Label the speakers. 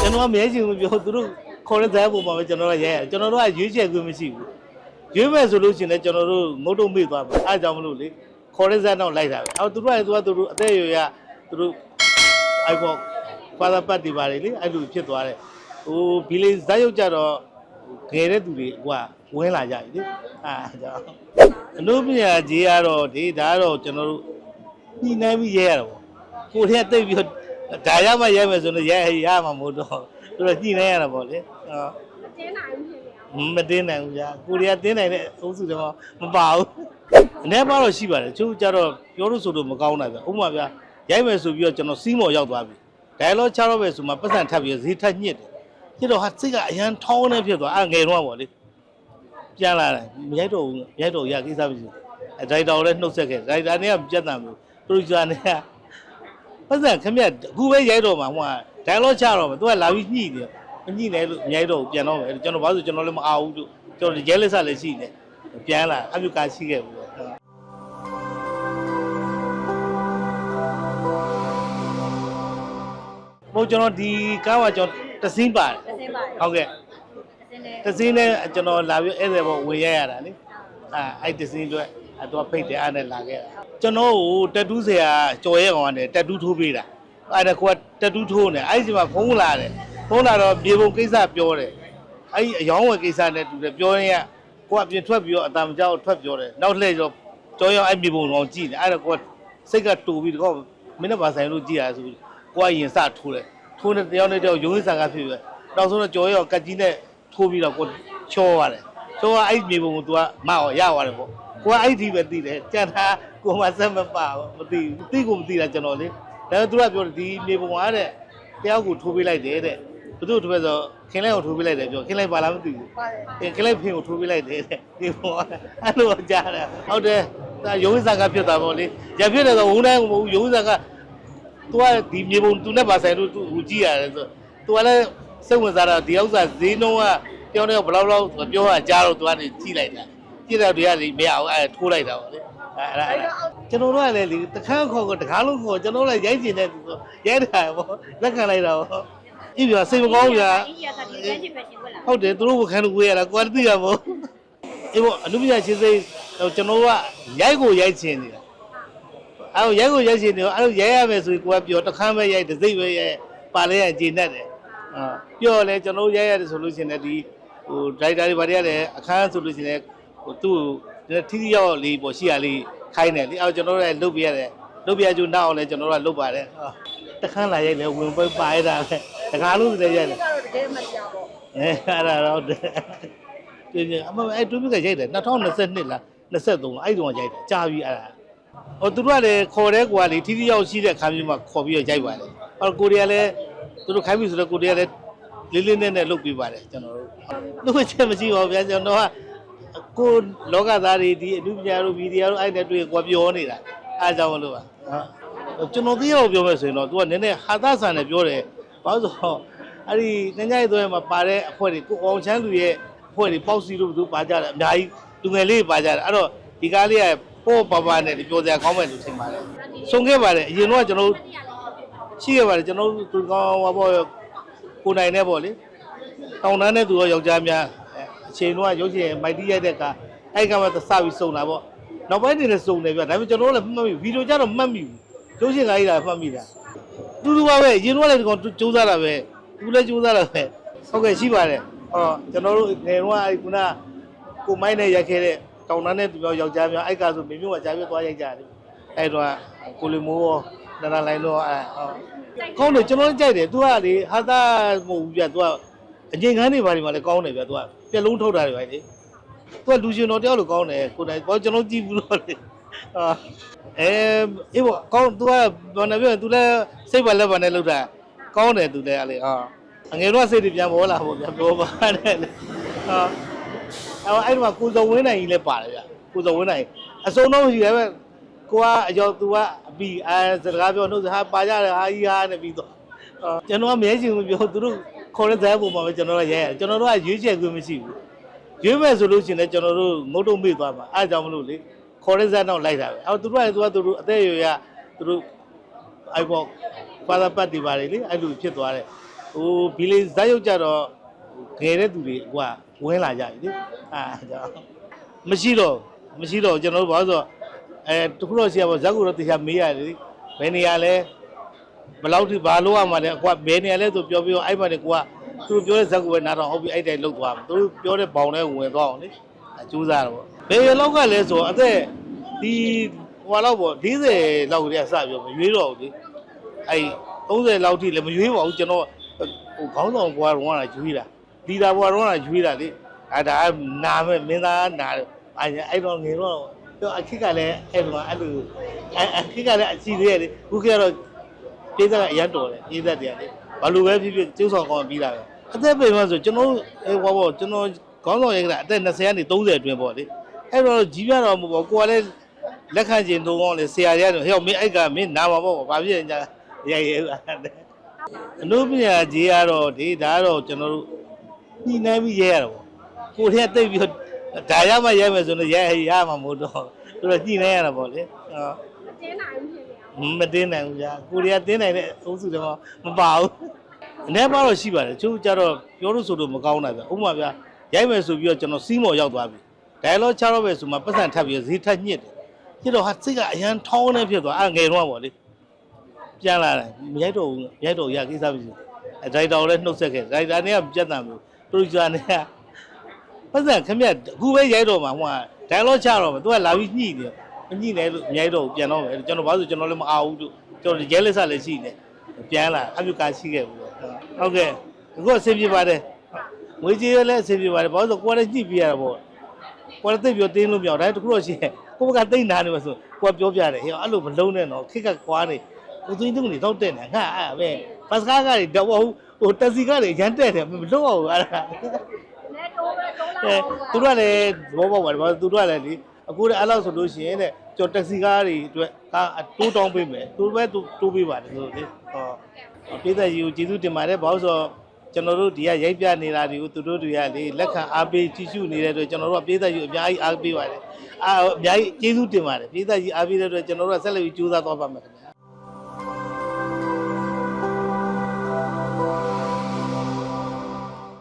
Speaker 1: ကျွန်တော်ကမဲချင်ဘူးပြောသူတို့ခေါ်တဲ့ဇာတ်ပုံမှာပဲကျွန်တော်ကရဲရတယ်ကျွန်တော်တို့ကရွေးချယ်ခွင့်မရှိဘူးရွေးမဲ့ဆိုလို့ရှိရင်လည်းကျွန်တော်တို့ငုတ်တုံမေ့သွားမှာအဲဒါကြောင့်မလို့လေခေါ်တဲ့ဇာတ်တော့လိုက်တာပဲအော်သူတို့ကသူကသူတို့အသက်အရွယ်ရသူတို့အိုက်ပေါ့ဖာသာပတ်တွေပါတယ်လေအဲ့လိုဖြစ်သွားတယ်ဟိုဘီလေးဇာတ်ရုပ်ကြတော့ငယ်တဲ့သူတွေဟိုကဝင်လာကြပြီလေအာကြောင့်အနုပညာကြီးကတော့ဒီဒါကတော့ကျွန်တော်တို့ညှိနှိုင်းပြီးရဲရတာပေါ့ကိုယ်တည်းကတိတ်ပြီးတော့ ဒါရမှရဲမယ်ဆိုတော့ရဲရမှာမဟုတ်တော့သူတို့ညှိနှိုင်းရတာပေါ့လေဟော
Speaker 2: တင်းနိုင်ဖြစ်နေအောင်
Speaker 1: မတင်းနိုင်ဘူးကြာကိုရီးယားတင်းနိုင်တဲ့အုပ်စုတွေမှာမပါဘူးအနေပါတော့ရှိပါတယ်သူကြတော့ပြောလို့ဆိုလို့မကောင်းတာဗျဥပမာဗျရိုက်မယ်ဆိုပြီးတော့ကျွန်တော်စီးမော်ရောက်သွားပြီ dialogue ချတော့ပဲဆိုမှပတ်စံထပ်ပြီးဈေးထပ်ညစ်တယ်ပြတော့ဟာစိတ်ကအရန်ထောင်းနေဖြစ်သွားအဲ့ငယ်တော့ပေါ့လေပြန်လာတယ်မရိုက်တော့ဘူးမရိုက်တော့ရကိစ္စမရှိဘူးအဲဒိုင်တာကိုလည်းနှုတ်ဆက်ခဲ့ဒိုင်တာနဲ့ကပြတ်တံမျိုးပရိုဂျူဆာနဲ့က ပတ်စံခမက်အခုပဲရိုက်တော့မှာဟိုက dialogue ချတော့မှာသူကလာပြီးညှိတယ်မညှိနဲ့လို့မရိုက်တော့ဘူးပြန်တော့မယ်ကျွန်တော်ဘာလို့ကျွန်တော်လည်းမအားဘူးလို့ကျွန်တော်ရဲလက်ဆက်လည်းရှိတယ်ပြန်လာအပြုကာရှိခဲ့ဘူးပေါ့ဟိုကျွန်တော်ဒီကားကကျွန်တော်တစင်းပါတယ်
Speaker 2: တစ်စင်းပါတယ်
Speaker 1: ဟုတ်ကဲ့
Speaker 2: တစ်စင်းနဲ့
Speaker 1: တစင်းနဲ့ကျွန်တော်လာပြီးဧည့်သည်ပေါ်ဝင်ရရတာလေအာအဲ့တစင်းအတွက် အတော့ဖိတ်တယ်အားနဲ့လာခဲ့တာကျွန်တော်ကိုတက်တူးဆရာကြော်ရဲကောင်ကနေတက်တူးထိုးပေးတာအဲ့ဒါကိုကတက်တူးထိုးနေအဲ့ဒီမှာဖုန်းလာတယ်ဖုန်းလာတော့ပြေပုံကိစ္စပြောတယ်အဲ့ဒီအယောင်းဝယ်ကိစ္စနဲ့တူတယ်ပြောရင်ကကိုကအပြင်ထွက်ပြီးတော့အတံမကြောက်ထွက်ပြောတယ်နောက်လှည့်တော့ကြော်ရဲအဲ့မြေပုံကောင်ကြည့်တယ်အဲ့ဒါကိုကစိတ်ကတူပြီးတော့မင်းနဲ့ပါဆိုင်လို့ကြည့်ရဆိုပြီးကိုကရင်စထိုးတယ်ထိုးနေတယောက်နဲ့တယောက်ရုံးရင်းဆန်ကဖြစ်ပြီးနောက်ဆုံးတော့ကြော်ရဲကကတ်ကြီးနဲ့ထိုးပြီးတော့ကိုချောရတယ်ချောကအဲ့မြေပုံကို तू ကမအောင်ရသွားတယ်ပေါ့ ကိုကအဲ့ဒီပဲသိတယ်ကြံထားကိုမဆက်မပါဘူးမသိဘူးသိကိုမသိတာကျွန်တော်လေဒါပေမဲ့သူကပြောတယ်ဒီနေပုံကတဲ့တယောက်ကိုထိုးပေးလိုက်တယ်တဲ့ဘသူ့တစ်ဖက်ဆိုခင်လိုက်ကိုထိုးပေးလိုက်တယ်ပြောခင်လိုက်ပါလားမသိဘူး
Speaker 2: ပါတယ်
Speaker 1: ခင်လိုက်ဖင်ကိုထိုးပေးလိုက်တယ်တဲ့ဒီပုံကအဲ့လိုကြားတာဟုတ်တယ်ဒါရုံးစားကဖြစ်တာပေါ့လေရဖြစ်တယ်ဆိုဝုန်းတိုင်းမဟုတ်ဘူးရုံးစားကသူကဒီမြေပုံသူနဲ့ပါဆိုင်လို့သူဟူကြည့်ရတယ်ဆိုသူကလည်းစိတ်ဝင်စားတာဒီဥစ္စာဈေးနှုန်းကပြောင်းတော့ဘလောက်လောက်ပြောတာကြားတော့သူကနေကြည့်လိုက်တာ ကြည့်တော့တွေကလေမရအောင်အဲထိုးလိုက်တာပေါ့လေအဲအဲ့ဒါကျွန်တော်တို့ကလည်းလေတခန်းခေါ်ကတကားလုံးခေါ်ကျွန်တော်လည်းရိုက်ကျင်တဲ့သူဆိုရိုက်တာပေါ့လက်ခံလိုက်တာပေါ့ကြည့်ပြစိတ်မကောင်းဘူးဗျာ
Speaker 2: အင်းရသာဒီကျန်းချင်ပဲရှင်ဝက်လာ
Speaker 1: ဟုတ်တယ်သူတို့ကခံလို့ဝေးရတာကိုယ်သိရမို့အေးပေါ့အနုပညာရှင်စိတ်ကျွန်တော်တို့ကရိုက်ကိုရိုက်ချင်နေတာအဲရိုက်ကိုရိုက်ချင်တယ်အဲလိုရိုက်ရမယ်ဆိုရင်ကိုယ်ကပြောတခန်းပဲရိုက်တစ်စိတ်ပဲရိုက်ပါလဲရကျေနပ်တယ်အာပြောလဲကျွန်တော်ရိုက်ရတယ်ဆိုလို့ရှိရင်လည်းဒီဟိုဒရိုက်တာတွေဘာတွေကလည်းအခန်းဆိုလို့ရှိရင်ဟို သူ့ကိုထိထိရောက်လေးပေါ့ရှိရလေးခိုင်းတယ်လေအဲကျွန်တော်တို့လည်းလုပ်ပြရတယ်လုပ်ပြကြုံနောက်အောင်လည်းကျွန်တော်တို့ကလုပ်ပါတယ်တခန်းလာရိုက်လဲဝင်ပွဲပါရတာပဲတကားလို့လည်းရိုက်တယ်
Speaker 2: ကတော့တကယ်မှတရားပေါ့
Speaker 1: အဲအဲ့ဒါတော့ပြင်းပြအမအဲ့တူမကရိုက်တယ်2022လား23လားအဲ့တုန်းကရိုက်တယ်ကြာပြီအဲ့ဒါဟိုသူတို့ကလည်းခေါ်တဲ့ကွာလေထီထီရောက်ရှိတဲ့ခါမျိုးမှာခေါ်ပြီးတော့ရိုက်ပါတယ်အဲ့ကိုရီးယားလည်းသူတို့ခိုင်းပြီဆိုတော့ကိုရီးယားလည်းလေးလေးနက်နက်လုပ်ပေးပါတယ်ကျွန်တော်တို့သူ့ချက်မရှိပါဘူးဗျာကျွန်တော်က ကိုလောကသားတွေဒီအမှုပညာတို့မီဒီယာတို့အဲ့နဲ့တွေ့ကွာပြောနေတာအားကြောင့်မလို့ပါဟုတ်ကျွန်တော်သိရအောင်ပြောမယ်ဆိုရင်တော့ तू ကနည်းနည်းဟာသဆန်နဲ့ပြောတယ်ဘာလို့ဆိုတော့ အဲ့ဒီငញ្ញိုက်သွဲမှာပါတဲ့အဖွဲ့တွေကိုအောင်ချမ်းလူရဲ့အဖွဲ့တွေပေါက်စီလို့ဘယ်သူပါကြတယ်အများကြီးလူငယ်လေးပါကြတယ်အဲ့တော့ဒီကားလေးကပို့ပါပါနဲ့ပြောစရာကောင်းမယ်လို့ထင်ပါတယ်ဆုံးခဲ့ပါတယ်အရင်တော့ကျွန်တော်တို့ရှိခဲ့ပါတယ်ကျွန်တော်တို့သူကောင်းဟောပေါ့ကိုနိုင်နဲ့ပေါ့လေတောင်တန်းနဲ့သူရောယောက်ျားများ အဲအချိန်တော့ရုပ်ရှင်မိုက်တီးရိုက်တဲ့ကအဲ့ကမှသစပြီးစုံတာပေါ့နောက်ပိုင်းနေလည်းစုံတယ်ပြဒါပေမဲ့ကျွန်တော်တို့လည်းမှတ်မိဗီဒီယိုကြတော့မှတ်မိဘူးရုပ်ရှင်ကားကြီးတာမှတ်မိတာတူတူပါပဲရင်တော့လည်းဒီကောင်စူးစမ်းတာပဲသူလည်းစူးစမ်းတာပဲဟုတ်ကဲ့ရှိပါတယ်ဟောကျွန်တော်တို့ငယ်တော့အဲ့ခုနကိုမိုင်းနဲ့ရိုက်ခဲ့တဲ့တောင်တန်းနဲ့သူပြောယောက်ျားများအဲ့ကဆိုမင်းမျိုးကကြာပြသွားရိုက်ကြတယ်အဲ့တော့ကိုလီမိုးရောနန္ဒလိုင်းတော့အဲ့ဟောကောင်းတယ်ကျွန်တော်ကြိုက်တယ်သူကလေဟာသာမဟုတ်ဘူးပြသူက အငင်ခန်းတွေဘာတွေမှလည်းကောင်းတယ်ပြသူကပြက်လုံးထုတ်တာတွေပဲလေသူကလူရှင်တော်တယောက်လိုကောင်းတယ်ကိုယ်တိုင်ဘောကျွန်တော်ကြည့်ဘူးလို့လေဟာအဲအေးဘောကောင်းသူကဘာနဲ့ပြောသူလည်းစိတ်ပါလက်ပါနဲ့လောက်တာကောင်းတယ်သူလည်းအဲ့လေဟာအငယ်တော့စိတ်တွေပြန်ပေါ်လာပေါ့ဗျာပြောပါနဲ့လေဟာအဲ့အဲ့ဒီမှာကိုစုံဝင်းနိုင်ကြီးလည်းပါတယ်ဗျကိုစုံဝင်းနိုင်အစုံတော့မရှိရပဲကိုကအကျော်သူကအပီအဲစကားပြောနှုတ်ဟာပါကြတယ်ဟာကြီးဟာနဲ့ပြီးတော့ကျွန်တော်ကမဲချင်ဘူးပြောသူတို့ ခေါ်တဲ့ဇာတ်ပုံမှာပဲကျွန်တော်ကရဲရတယ်ကျွန်တော်တို့ကရွေးချယ်ခွင့်မရှိဘူးရွေးမဲ့ဆိုလို့ရှိရင်လည်းကျွန်တော်တို့ငုတ်တုံမေ့သွားမှာအဲဒါကြောင့်မလို့လေခေါ်တဲ့ဇက်တော့လိုက်တာပဲအော်သူတို့ကသူကသူတို့အသက်အရွယ်ရသူတို့အိုက်ပေါ့ဖာသာပတ်တွေပါတယ်လေအဲ့လိုဖြစ်သွားတယ်ဟိုဘီလေးဇက်ရုပ်ကြတော့ငယ်တဲ့သူတွေဟိုကဝင်လာကြပြီလေအာကြောင့်မရှိတော့မရှိတော့ကျွန်တော်တို့ဘာလို့ဆိုတော့အဲတခုတော့ရှိရပါဇက်ကူတော့တရားမေးရတယ်လေဘယ်နေရာလဲ ဘယ်လောက်ထိဘာလို့ရမှာလဲကွာဘယ်နေရာလဲဆိုပြောပြီးတော့အဲ့မှာနေကွာသူတို့ပြောတဲ့ဇက်ကူပဲနားတော့ဟုတ်ပြီအဲ့တိုင်းလုတ်သွားမှာသူတို့ပြောတဲ့ဘောင်ထဲဝင်သွားအောင်လေအကျိုးစားတော့ဘယ်လောက်ကလဲဆိုအသက်ဒီဟိုလောက်ပေါ့40လောက်ကလေးကစပြောမရွေးတော့ဘူးလေအဲ့30လောက်ထိလည်းမရွေးပါဘူးကျွန်တော်ဟိုခေါင်းဆောင်ဘွားတော့ကရွေးတာလီဒါဘွားတော့ကရွေးတာလေအဲ့ဒါနာမဲ့မင်းသားနာအဲ့အဲ့တော့ငယ်တော့တော့အခက်ကလည်းအဲ့တော့အဲ့လိုအဲ့အခက်ကလည်းအစီသေးရတယ်ခုကတော့ ပြေးသက်ကအရန်တော်တယ်ပြေးသက်တယ်လေဘာလို့ပဲဖြစ်ဖြစ်ကျုပ်ဆောင်ကောင်းပြီးတာပဲအသက်ပေမှဆိုကျွန်တော်ဟိုဘောပေါ့ကျွန်တော်ခေါင်းဆောင်ရိုက်တာအသက်20ကနေ30အတွင်းပေါ့လေအဲ့တော့ကြီးပြတော့မဟုတ်ဘူးကိုကလည်းလက်ခံကျင်သုံးအောင်လေဆရာကြီးကတော့ဟဲ့မင်းအဲ့ကမင်းနာမှာပေါ့ဘာဖြစ်နေကြလဲရိုက်ရဲအနုပညာကြီးကတော့ဒီဒါကတော့ကျွန်တော်တို့ညှိနှိုင်းပြီးရဲရတာပေါ့ကိုယ်တည်းတိတ်ပြီးတော့ဒါရမှရဲမယ်ဆိုတော့ရဲရမှာမဟုတ်တော့သူတို့ညှိနှိုင်းရတာပေါ့လေဟော
Speaker 2: မတင်းနိုင်ဘူးဖြစ်နေအောင်
Speaker 1: မတင်းနိုင်ဘူးကြာကိုရီးယားတင်းနိုင်တဲ့အုပ်စုတွေမှာမပါဘူးအနေပါတော့ရှိပါတယ်သူကြတော့ပြောလို့ဆိုလို့မကောင်းတာဗျဥပမာဗျရိုက်မယ်ဆိုပြီးတော့ကျွန်တော်စီးမော်ရောက်သွားပြီ dialogue ချတော့ပဲဆိုမှပတ်စံထပ်ပြီးဈေးထပ်ညှစ်တယ်ညှစ်တော့ဟာစိတ်ကအရန်ထောင်းနေဖြစ်သွားအဲ့ငယ်တော့ပေါ့လေပြန်လာတယ်မရိုက်တော့ဘူးမရိုက်တော့ရကိစ္စမရှိဘူးအဲဒိုက်တာကိုလည်းနှုတ်ဆက်ခဲ့ဒိုက်တာနဲ့ကပြတ်တံမျိုးပရိုဂျူဆာနဲ့ကပတ်စံခမက်အခုပဲရိုက်တော့မှာဟိုကဒိုင်လောချတော့မှာသူကလာပြီးညှိတယ် မညှိနဲ့လို့မရိုက်တော့ဘူးပြန်တော့မယ်ကျွန်တော်ဘာလို့ကျွန်တော်လည်းမအားဘူးလို့ကျွန်တော်ရဲလက်ဆက်လည်းရှိနေပြန်လာအပြုကာရှိခဲ့ဘူးဟုတ်ကဲ့အခုအဆင်ပြေပါတယ်ငွေကြေးလည်းအဆင်ပြေပါတယ်ဘာလို့ဆိုကိုယ်လည်းညှိပြရတာပေါ့ကိုယ်လည်းသိပြောတင်းလို့မရဘူးဒါတခုတော့ရှိတယ်ကိုယ်ကသိနာနေမှာဆိုကိုယ်ပြောပြတယ်ဟဲ့အဲ့လိုမလုံးနဲ့တော့ခက်ကကွာနေကိုသွင်းသူတွေတော့တက်နေငါအဲ့ပဲဘတ်စကားကတွေတော့ဟိုဟိုတက်စီကတွေရမ်းတက်တယ်မလို့အောင်အဲ့ဒါ
Speaker 2: နဲတိုးပဲတိုးလာ
Speaker 1: အဲသူတို့ကလည်းဘောပေါက်ပါတယ်ဘာသူတို့ကလည်းလေ အခုလည်းအဲ့လောက်ဆိုလို့ရှိရင်တဲ့ကျွန်တော်တက်စီကားတွေအတွက်ကားတိုးတောင်းပေးမယ်သူတို့ပဲတိုးပေးပါတယ်ဆိုလေဟောပြည်သက်ကြီးကိုကျေးဇူးတင်ပါတယ်ဘာလို့ဆိုတော့ကျွန်တော်တို့ဒီကရိုက်ပြနေတာတွေကိုသူတို့တွေကလေလက်ခံအားပေးကြည့်ရှုနေတဲ့အတွက်ကျွန်တော်တို့ကပြည်သက်ကြီးအများကြီးအားပေးပါတယ်အာအများကြီးကျေးဇူးတင်ပါတယ်ပြည်သက်ကြီးအားပေးတဲ့အတွက်ကျွန်တော်တို့ကဆက်လက်ပြီးကြိုးစားသွားပါမယ်ခင်ဗျာ